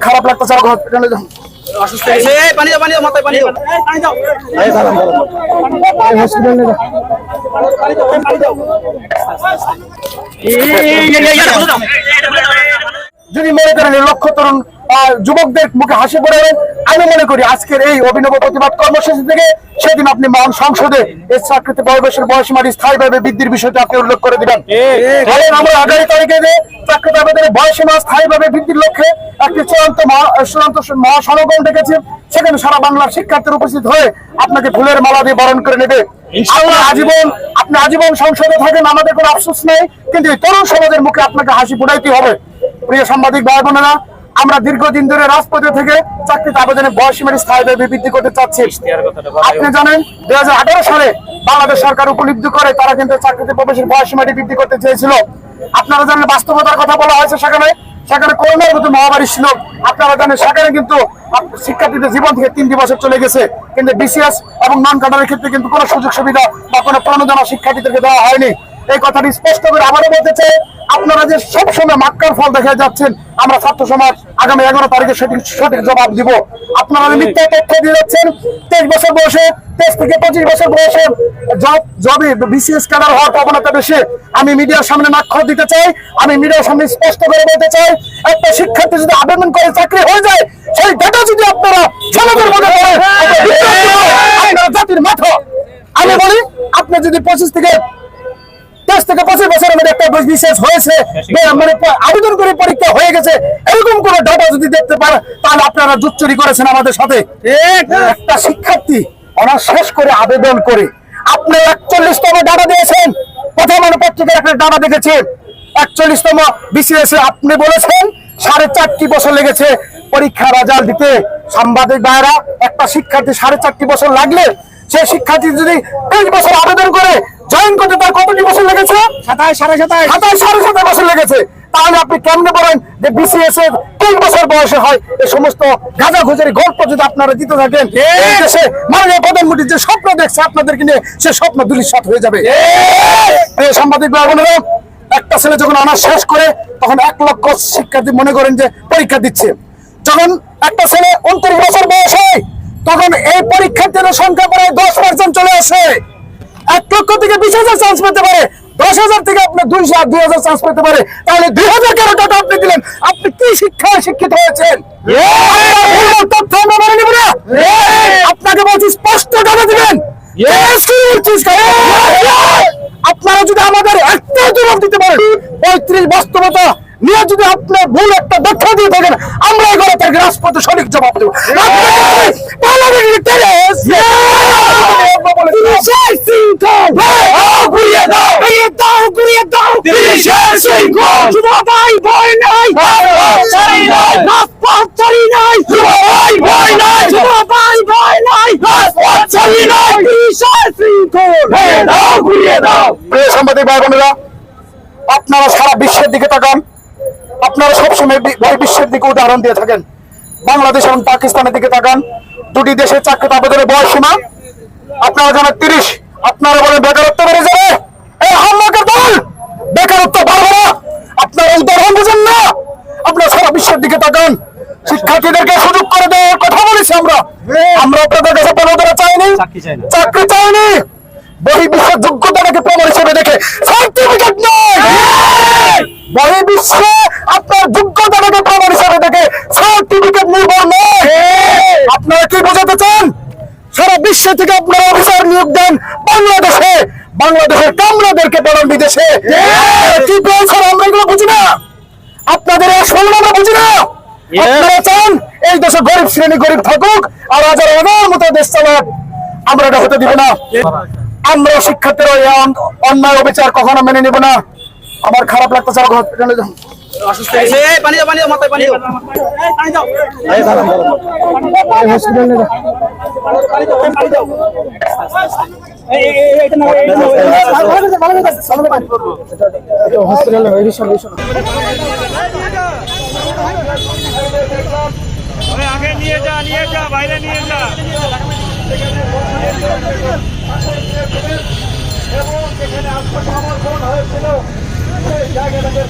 খারাপ লাগতো আর হসপিটালে যান হয়ে যান যদি মনে করেন এই লক্ষ্য তরুণ যুবকদের মুখে হাসি পড়ে আমি মনে করি আজকের এই অভিনব প্রতিবাদ কর্মসূচি থেকে সেদিন আপনি মহান সংসদে এই চাকরিতে বয়সের বয়সীমারি স্থায়ীভাবে বৃদ্ধির বিষয়টা আপনি উল্লেখ করে দিবেন। আমরা আগামী তারিখে যে চাকরিতে আবেদনের বয়সীমা স্থায়ীভাবে বৃদ্ধির লক্ষ্যে একটি চূড়ান্ত চূড়ান্ত মহাসমাগম ডেকেছি সেখানে সারা বাংলার শিক্ষার্থীর উপস্থিত হয়ে আপনাকে ফুলের মালা দিয়ে বরণ করে নেবে। আজীবন আপনি আজীবন সংসদে থাকেন আমাদের কোনো আফসোস নেই কিন্তু এই তরুণ সমাজের মুখে আপনাকে হাসি ফুটাইতে হবে। প্রিয় সাংবাদিক ভাই বোনেরা আমরা দীর্ঘদিন ধরে রাজপথে থেকে চাকরিতে আবেদনের বয়সীমারি স্থায়ীভাবে বৃদ্ধি করতে চাচ্ছি। আপনি জানেন দুই সালে বাংলাদেশ সরকার উপলব্ধি করে তারা কিন্তু চাকরিতে প্রবেশের বয়সীমাটি বৃদ্ধি করতে চেয়েছিল। আপনারা জানেন বাস্তবতার কথা বলা হয়েছে সেখানে। সেখানে করোনার মতো মহামারী ছিল। আপনারা জানেন সেখানে কিন্তু শিক্ষার্থীদের জীবন থেকে তিনটি বছর চলে গেছে। কিন্তু বিসিএস এবং নন কাটারের ক্ষেত্রে কিন্তু কোনো সুযোগ সুবিধা বা কোনো প্রণোদনা শিক্ষার্থীদেরকে দেওয়া হয়নি। এই কথাটি স্পষ্ট করে আবারও বলতে চাই আপনারা যে সবসময় মাক্কার ফল দেখা যাচ্ছেন আমরা ছাত্র সমাজ আগামী এগারো তারিখে সঠিক সঠিক জবাব দিব। আপনারা মিথ্যা তথ্য দিয়ে যাচ্ছেন তেইশ বছর বয়সে তেইশ থেকে পঁচিশ বছর বয়সে জব জবে বিসিএস ক্যাডার হওয়ার প্রবণতা বেশি। আমি মিডিয়ার সামনে নাক্ষর দিতে চাই আমি মিডিয়ার সামনে স্পষ্ট করে বলতে চাই একটা শিক্ষার্থী যদি আবেদন করে চাকরি হয়ে যায় সেই ডেটা যদি আপনারা সমাজের মধ্যে করেন, আপনারা জাতির মাথা। আমি বলি আপনি যদি পঁচিশ থেকে বিশেষ হয়েছে মানে আবেদন করে পরীক্ষা হয়ে গেছে। এরকম কোন ডাটা যদি দেখতে পারে তাহলে আপনারা জুট চুরি করেছেন আমাদের সাথে। একটা শিক্ষার্থী অনার্স শেষ করে আবেদন করে আপনি একচল্লিশতম ডাটা দিয়েছেন। প্রথম পত্রিকার একটা ডাটা দেখেছি একচল্লিশতম বিসিএস আপনি বলেছেন সাড়ে চারটি বছর লেগেছে পরীক্ষা রেজাল্ট দিতে। সাংবাদিক ভাইরা একটা শিক্ষার্থী সাড়ে চারটি বছর লাগলে সে শিক্ষার্থী যদি তেইশ বছর আবেদন করে জয়েন করতে তার কতটি বছর লেগেছে? সাতাশ সাড়ে সাতাশ। সাতাশ সাড়ে সাতাশ বছর লেগেছে। তাহলে আপনি কেমনে বলেন যে বিসিএস এর তিন বছর বয়সে হয় এই সমস্ত গাঁজা খুঁজারি গল্প যদি আপনারা দিতে থাকেন দেশে মাননীয় প্রধানমন্ত্রী যে স্বপ্ন দেখছে আপনাদেরকে নিয়ে সে স্বপ্ন দুলিশাত হয়ে যাবে। সাংবাদিক বোনেরা, একটা ছেলে যখন অনার্স শেষ করে তখন এক লক্ষ শিক্ষার্থী মনে করেন যে পরীক্ষা দিচ্ছে। যখন একটা ছেলে উনত্রিশ বছর বয়স হয় তখন এই পরীক্ষার্থীদের সংখ্যা প্রায় দশ পার্সেন্ট চলে আসে। এক লক্ষ থেকে বিশ হাজার চান্স পেতে পারে। দশ হাজার থেকে আপনার দুইশো আর দুই হাজার চান্স পেতে পারে। তাহলে দুই হাজার কেন টাকা আপনি দিলেন? আপনি কি শিক্ষায় শিক্ষিত হয়েছেন? তথ্য আমরা মেনে নিব না। আপনাকে বলছি স্পষ্ট টাকা দিবেন? আপনারা যদি আমাদের একটা জবাব দিতে পারেন পঁয়ত্রিশ বাস্তবতা নিয়ে যদি আপনার ভুল একটা ব্যাখ্যা দিয়ে থাকেন আমরা এগুলো তাকে রাজপথে সঠিক জবাব দেবো। ভাই ভয় নাই। ছাড়ি নাই। রাজপথ ছাড়ি নাই। ভাই ভয় নাই। ভাই ভয় নাই। রাজপথ ছাড়ি নাই। বিশাল শৃঙ্খল। দাও ঘুরিয়ে দাও। প্রিয় সাংবাদিক ভাই বোনেরা আপনারা সারা বিশ্বের দিকে তাকান। আপনারা সবসময় বিশ্বের দিকে উদাহরণ দিয়ে থাকেন। বাংলাদেশ এবং পাকিস্তানের দিকে তাকান। দুটি দেশের চাকরিতে আবেদনের বয়স সীমা। আপনারা জানেন তিরিশ। আপনারা বলেন বেকারত্ব বেড়ে যাবে? এই হামলাকার দল বেকারত্ব বাড়বে না। আপনারা উদাহরণ বুঝেন না। আপনারা সারা বিশ্বের দিকে তাকান। শিক্ষার্থীদেরকে সুযোগ করে দেওয়ার কথা বলেছি আমরা। আমরা আপনাদের কাছে প্রণোদনা চাইনি। চাকরি চাইনি। যোগ্যতাটাকে প্রমাণ হিসেবে দেখে সার্টিফিকেট নয়। বহি বিশ্বে আপনার যোগ্যতাটাকে প্রমাণ হিসেবে দেখে সার্টিফিকেট নির্ভর নয় আপনারা কি বোঝাতে চান বিশ্ব থেকে আপনারা অফিসার নিয়োগ দেন বাংলাদেশে। বাংলাদেশের কামরাদেরকে পাঠান বিদেশে। কি বলছেন আমরা এগুলো বুঝি না। আপনাদের শুনলে আমরা বুঝি না। আপনারা চান এই দেশে গরিব শ্রেণি গরিব থাকুক আর হাজার হাজার মতো দেশ চালাক। আমরা এটা হতে দিব না। আমরা শিক্ষার্থীরা অন্যায় অবিচার কখনো মেনে নিব না। আমার খারাপ লাগতেছে হসপিটালে অসুস্থ এই, পানি দাও পানি দাও মাথায় পানি দাও। হসপিটালে যান হসপিটালে ওই আগে নিয়ে যা নিয়ে যা বাইরে নিয়ে যা। এবং যেখানে আত্মসমর্পণ হয়েছিল সেই জায়গাটাকে